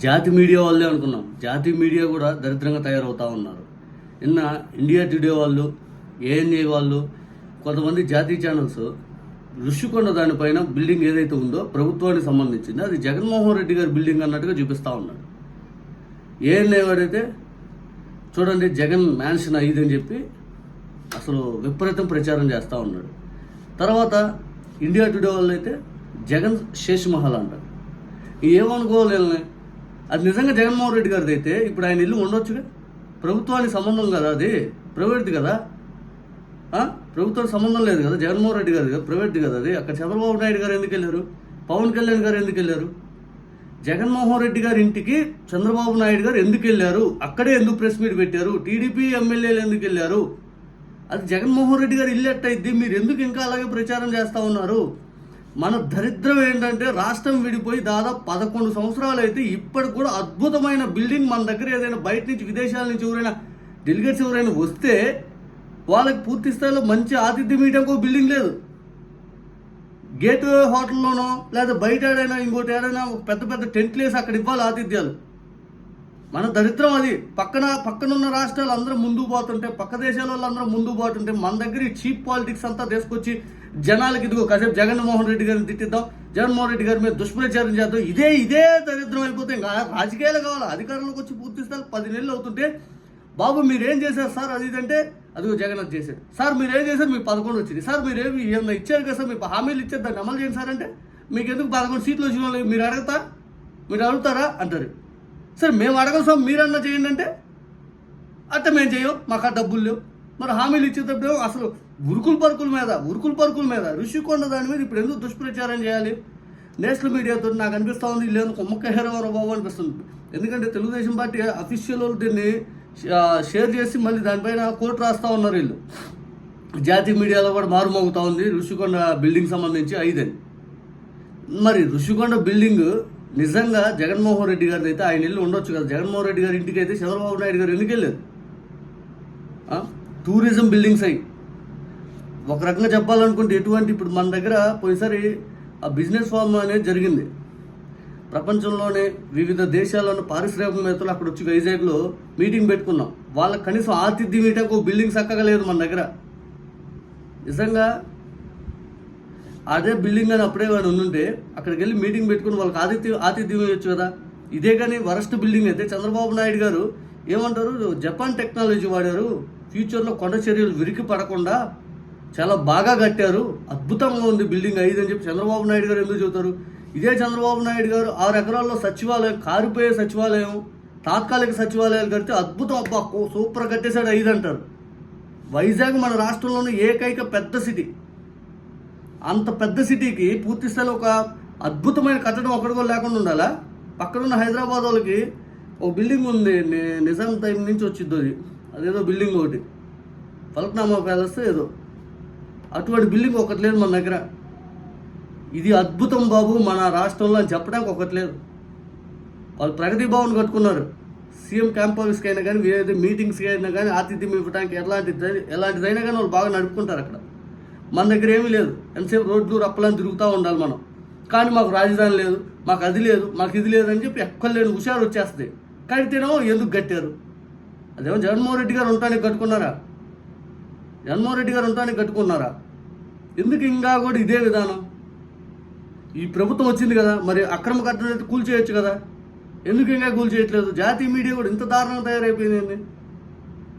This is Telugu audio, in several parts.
జాతి మీడియా వాళ్ళే అనుకున్నాం. జాతి మీడియా కూడా దరిద్రంగా తయారవుతూ ఉన్నారు. నిన్న ఇండియా టుడే వాళ్ళు ఏఎన్ఏ వాళ్ళు కొంతమంది జాతీయ ఛానల్స్ ఋషికొండ దానిపైన బిల్డింగ్ ఏదైతే ఉందో ప్రభుత్వానికి సంబంధించింది అది జగన్మోహన్ రెడ్డి గారి బిల్డింగ్ అన్నట్టుగా చూపిస్తూ ఉన్నాడు. ఏఎన్ఏ వాడైతే చూడండి జగన్ మ్యాన్షన్ అని చెప్పి అసలు విపరీతం ప్రచారం చేస్తూ ఉన్నాడు. తర్వాత ఇండియా టుడే వాళ్ళు అయితే జగన్ శేష్ మహల్ అంటారు. ఏమనుకోవాలి అది నిజంగా జగన్మోహన్ రెడ్డి గారిది అయితే ఇప్పుడు ఆయన ఇల్లు ఉండొచ్చుగా? ప్రభుత్వానికి సంబంధం కదా అది? ప్రైవేట్ కదా? ప్రభుత్వం ప్రభుత్వానికి సంబంధం లేదు కదా? జగన్మోహన్ రెడ్డి గారి ప్రైవేట్ కదా అది? అక్కడ చంద్రబాబు నాయుడు గారు ఎందుకు వెళ్ళారు? పవన్ కళ్యాణ్ గారు ఎందుకు వెళ్ళారు? జగన్మోహన్ రెడ్డి గారి ఇంటికి చంద్రబాబు నాయుడు గారు ఎందుకు వెళ్ళారు? అక్కడే ఎందుకు ప్రెస్ మీట్ పెట్టారు? టీడీపీ ఎమ్మెల్యేలు ఎందుకు వెళ్ళారు? అది జగన్మోహన్ రెడ్డి గారు ఇల్లు ఎట్టయిద్ది? మీరు ఎందుకు ఇంకా అలాగే ప్రచారం చేస్తూ ఉన్నారు? మన దరిద్రం ఏంటంటే రాష్ట్రం విడిపోయి దాదాపు పదకొండు సంవత్సరాలు అయితే ఇప్పటికి కూడా అద్భుతమైన బిల్డింగ్ మన దగ్గర ఏదైనా బయట నుంచి విదేశాల నుంచి ఎవరైనా డెలిగేట్స్ ఎవరైనా వస్తే వాళ్ళకి పూర్తి స్థాయిలో మంచి ఆతిథ్యం ఇవ్వడానికి ఒక బిల్డింగ్ లేదు. గేట్వే హోటల్లోనో లేదా బయట ఏడైనా ఇంకోటి ఏడైనా పెద్ద పెద్ద టెంట్లు వేసి అక్కడ ఇవ్వాలి ఆతిథ్యాలు. మన దరిద్రం అది. పక్కన పక్కనున్న రాష్ట్రాలు అందరూ ముందుకు పోతుంటే పక్క దేశాల వాళ్ళు అందరూ ముందుకు పోతుంటే మన దగ్గర ఈ చీప్ పాలిటిక్స్ అంతా తీసుకొచ్చి జనాలకి ఇదిగో కాసేపు జగన్మోహన్ రెడ్డి గారిని తిట్టిద్దాం. జగన్మోహన్ రెడ్డి గారి మీద దుష్ప్రచారం చేద్దాం. ఇదే ఇదే దరిద్రం అయిపోతే ఇంకా రాజకీయాలు కావాలి. అధికారంలోకి వచ్చి పూర్తిస్తారు పది నెలలు అవుతుంటే బాబు మీరేం చేశారు? సార్ అది ఇదంటే అదిగో జగన్ చేశారు సార్ మీరు ఏం చేశారు? మీకు పదకొండు వచ్చింది. సార్ మీరు ఏమి ఇచ్చారు కదా సార్? మీకు హామీలు ఇచ్చారు. దాన్ని అమలు చేయండి సార్ అంటే మీకు ఎందుకు పదకొండు సీట్లు వచ్చిన వాళ్ళు? మీరు అడగతా మీరు అడుగుతారా? అంటారు. సరే మేము అడగం సార్ మీరన్నా చేయండి అంటే అట్ట మేము చేయం. మాకు ఆ డబ్బులు లేవు. మరి హామీలు ఇచ్చేటప్పుడు అసలు ఉరుకుల పరుకుల మీద ఉరుకుల పరుకుల మీద ఋషికొండ దాని మీద ఇప్పుడు ఎందుకు దుష్ప్రచారం చేయాలి? నేషనల్ మీడియాతో నాకు అనిపిస్తూ ఉంది లేదు కుమ్మక్క హెరవర బాబు అనిపిస్తుంది. ఎందుకంటే తెలుగుదేశం పార్టీ అఫీషియల్ దీన్ని షేర్ చేసి మళ్ళీ దానిపైన కోర్టు రాస్తూ ఉన్నారు వీళ్ళు. జాతీయ మీడియాలో కూడా మారుమోగుతూ ఉంది ఋషికొండ బిల్డింగ్ సంబంధించి ఐదని. మరి ఋషికొండ బిల్డింగ్ నిజంగా జగన్మోహన్ రెడ్డి గారిది అయితే ఆయన ఇల్లు ఉండొచ్చు కదా. జగన్మోహన్ రెడ్డి గారి ఇంటికి అయితే చంద్రబాబు నాయుడు గారు ఎందుకు వెళ్ళారు? టూరిజం బిల్డింగ్స్ అయ్యి ఒక రకంగా చెప్పాలనుకుంటే ఎటువంటి ఇప్పుడు మన దగ్గర పోయినసారి ఆ బిజినెస్ ఫార్మ్ అనేది జరిగింది. ప్రపంచంలోనే వివిధ దేశాలను పారిశ్రామికవేత్తలు అక్కడ వచ్చి వైజాగ్లో మీటింగ్ పెట్టుకున్నాం. వాళ్ళకి కనీసం ఆతిథ్యం ఇవ్వడానికి ఒక బిల్డింగ్ చక్కగా లేదు మన దగ్గర. నిజంగా అదే బిల్డింగ్ అని అప్పుడే వాడు ఉండుంటే అక్కడికి వెళ్ళి మీటింగ్ పెట్టుకుని వాళ్ళకి ఆతిథ్యం ఆతిథ్యం ఇవ్వచ్చు కదా. ఇదే కానీ వరస్ట్ బిల్డింగ్ అయితే చంద్రబాబు నాయుడు గారు ఏమంటారు? జపాన్ టెక్నాలజీ వాడారు. ఫ్యూచర్లో కొండ చర్యలు విరికి పడకుండా చాలా బాగా కట్టారు. అద్భుతంగా ఉంది బిల్డింగ్ ఐదు అని చెప్పి చంద్రబాబు నాయుడు గారు ఎందుకు చెబుతారు? ఇదే చంద్రబాబు నాయుడు గారు ఆరు ఎకరాల్లో సచివాలయం కారిపోయే సచివాలయం తాత్కాలిక సచివాలయాలు కడితే అద్భుతం. అబ్బా సూపర్ కట్టేశాడు ఐదు అంటారు. వైజాగ్ మన రాష్ట్రంలోని ఏకైక పెద్ద సిటీ. అంత పెద్ద సిటీకి పూర్తి స్థాయిలో ఒక అద్భుతమైన కట్టడం ఒకటి కూడా లేకుండా ఉండాలా? పక్కనున్న హైదరాబాద్ వాళ్ళకి ఒక బిల్డింగ్ ఉంది. నిజాం టైం నుంచి వచ్చింది అది. అదేదో బిల్డింగ్ ఒకటి. ఫలక్నామా ప్యాలెస్ ఏదో. అటువంటి బిల్డింగ్ ఒకటి లేదు మన దగ్గర. ఇది అద్భుతం బాబు మన రాష్ట్రంలో అని చెప్పడానికి ఒకటి లేదు. వాళ్ళు ప్రగతి భవన్ కట్టుకున్నారు. సీఎం క్యాంప్ ఆఫీస్కి అయినా కానీ వేరే మీటింగ్స్కి అయినా కానీ ఆతిథ్యం ఇవ్వడానికి ఎలాంటిది ఎలాంటిదైనా కానీ వాళ్ళు బాగా నడుపుకుంటారు అక్కడ. మన దగ్గర ఏమీ లేదు. ఎంతసేపు రోడ్లు రప్పలని తిరుగుతూ ఉండాలి మనం. కానీ మాకు రాజధాని లేదు మాకు అది లేదు మాకు ఇది లేదని చెప్పి ఎక్కడ లేని హుషారు వచ్చేస్తుంది. కడితేనేమో ఎందుకు కట్టారు? అదేమో జగన్మోహన్ రెడ్డి గారు ఉండటానికి కట్టుకున్నారా? జగన్మోహన్ రెడ్డి గారు ఉండటానికి కట్టుకున్నారా? ఎందుకు ఇంకా కూడా ఇదే విధానం? ఈ ప్రభుత్వం వచ్చింది కదా మరి అక్రమ కట్టడం కూల్ చేయొచ్చు కదా. ఎందుకు ఇంకా కూల్ చేయట్లేదు? జాతీయ మీడియా కూడా ఇంత దారుణంగా తయారైపోయిందండి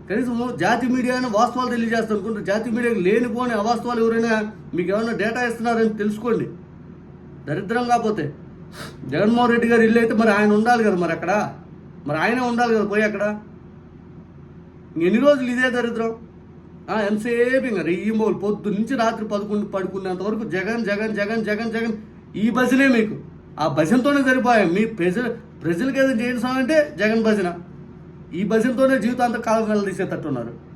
కనీసం జాతీయ మీడియా అయినా వాస్తవాలు తెలియజేస్తాను అనుకుంటే. జాతీయ మీడియాకి లేనిపోని అవాస్తవాలు ఎవరైనా మీకు ఏమైనా డేటా ఇస్తున్నారని తెలుసుకోండి. దరిద్రం కాకపోతే. జగన్మోహన్ రెడ్డి గారు ఇల్లు అయితే మరి ఆయన ఉండాలి కదా మరి అక్కడ? మరి ఆయనే ఉండాలి కదా పోయి అక్కడ? ఎన్ని రోజులు ఇదే దరిద్రం? ఆ, ఎంతసేపు ఇంకా? రెయ్యి మోలు పొద్దు నుంచి రాత్రి పదకొండు పడుకున్నంత వరకు జగన్ జగన్ జగన్ జగన్ జగన్. ఈ భజనే మీకు. ఆ భజనతోనే సరిపోయాం. మీ ప్రజలు ప్రజలకి ఏదైనా చేయించామంటే జగన్ భజన. ఈ భజనతోనే జీవితాంత కాలం వెళ్ళదీసేటట్టున్నారు